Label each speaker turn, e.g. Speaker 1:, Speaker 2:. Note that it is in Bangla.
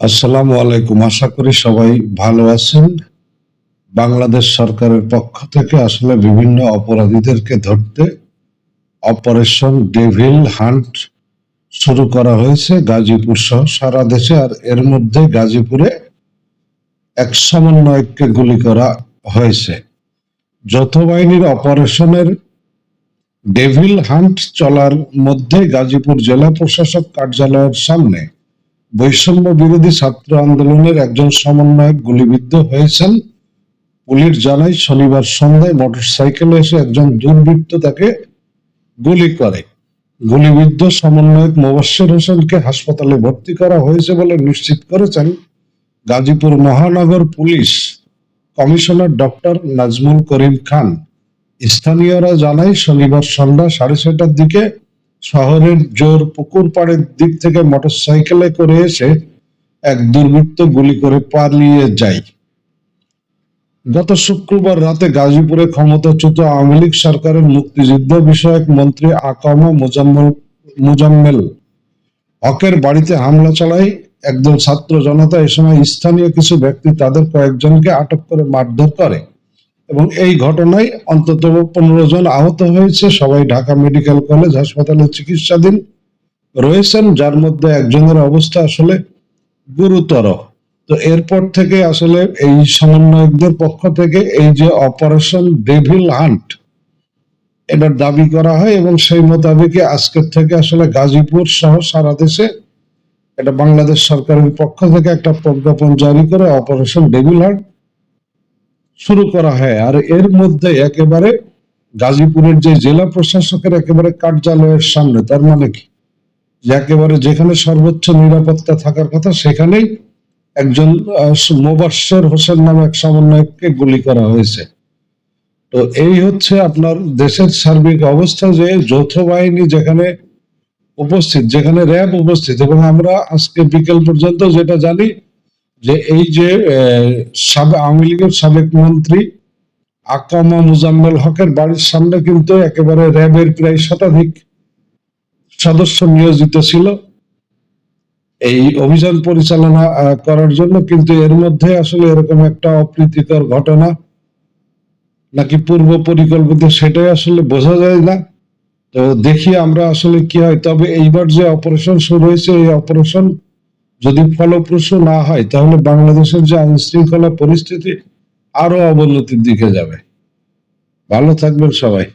Speaker 1: আসসালামু আলাইকুম। আশা করি সবাই ভালো আছেন। বাংলাদেশ সরকারের পক্ষ থেকে আসলে বিভিন্ন অপরাধীদেরকে ধরতে অপারেশন ডেভিল হান্ট শুরু করা হয়েছে গাজীপুর সহ সারা দেশে আর এর মধ্যে গাজীপুরে এক সমন্বয়ককে গুলি করা হয়েছে। যৌথ বাহিনীর অপারেশনের ডেভিল হান্ট চলার মধ্যে গাজীপুর জেলা প্রশাসক কার্যালয়ের সামনে বৈষম্য বিরোধী ছাত্র আন্দোলনের একজন সমন্বয়ক গুলিবিদ্ধ হয়েছেন। পুলিশ জানায়, শনিবার সন্ধ্যায় মোটরসাইকেলে এসে একজন দুর্বৃত্ত তাকে গুলি করে। গুলিবিদ্ধ সমন্বয়ক মোবাশ্বের হোসেনকে হাসপাতালে ভর্তি করা হয়েছে বলে নিশ্চিত করেছেন গাজীপুর মহানগর police commissioner doctor Nazmul Karim Khan. স্থানীয়রা জানায়, শনিবার সন্ধ্যা সাড়ে ছয়টার দিকে শহরের জোর পুকুর পাড়ের দিক থেকে মোটরসাইকেলে করে এসে এক দুর্বৃত্ত গুলি করে পালিয়ে যায়। গত শুক্রবার রাতে গাজীপুরে ক্ষমতাচ্যুত আওয়ামী লীগ সরকারের মুক্তিযুদ্ধ বিষয়ক মন্ত্রী আকামা মুজাম্মল, মুজাম্মেল হকের বাড়িতে হামলা চালায় একদল ছাত্র জনতা। এ সময় স্থানীয় কিছু ব্যক্তি তাদের কয়েকজনকে আটক করে মারধর করে। এবং এই ঘটনায় অন্তত পনেরো জন আহত হয়েছে। সবাই ঢাকা মেডিকেল কলেজ হাসপাতালে চিকিৎসাধীন রয়েছেন, যার মধ্যে একজনের অবস্থা আসলে গুরুতর। তো এরপর থেকে আসলে এই সমন্বয়কদের পক্ষ থেকে এই যে অপারেশন ডেভিল হান্ট, এটার দাবি করা হয় এবং সেই মোতাবেকই আজকের থেকে আসলে গাজীপুর সহ সারা দেশে এটা বাংলাদেশ সরকারের পক্ষ থেকে একটা প্রজ্ঞাপন জারি করে অপারেশন ডেভিল হান্ট। শুরু করা হয়। আর এর মধ্যে একেবারে গাজীপুরের যে জেলা প্রশাসকের একেবারে কার্যালয়ের সামনে, তার মানে কি? একেবারে যেখানে সর্বোচ্চ নিরাপত্তা থাকার কথা, সেখানেই একজন মোবাশ্বের হোসেন নামে এক সমন্বয়ককে গুলি করা হয়েছে। তো এই হচ্ছে আপনার দেশের সার্বিক অবস্থা যে যৌথ বাহিনী যেখানে উপস্থিত, যেখানে র্যাব উপস্থিত। এবং আমরা আজকে বিকেল পর্যন্ত যেটা জানি যে এই যে আওয়ামী লীগের সাবেক মন্ত্রী আকামা মুজাম্মেল হকের বাড়ির সামনে কিন্তু একেবারে র্যাবের প্রায় শতাধিক সদস্য নিয়োজিত ছিল। এই অভিযান পরিচালনা করার জন্য কিন্তু এর মধ্যে আসলে এরকম একটা অপ্রীতিকর ঘটনা নাকি পূর্ব পরিকল্পিত সেটাই আসলে বোঝা যায় না। তো দেখি আমরা আসলে কি হয়। তবে এইবার যে অপারেশন শুরু হয়েছে, এই অপারেশন যদি ফলপ্রসূ না হয়, তাহলে বাংলাদেশের যে আইন শৃঙ্খলা পরিস্থিতি আরও অবনতির দিকে যাবে। ভালো থাকবেন সবাই।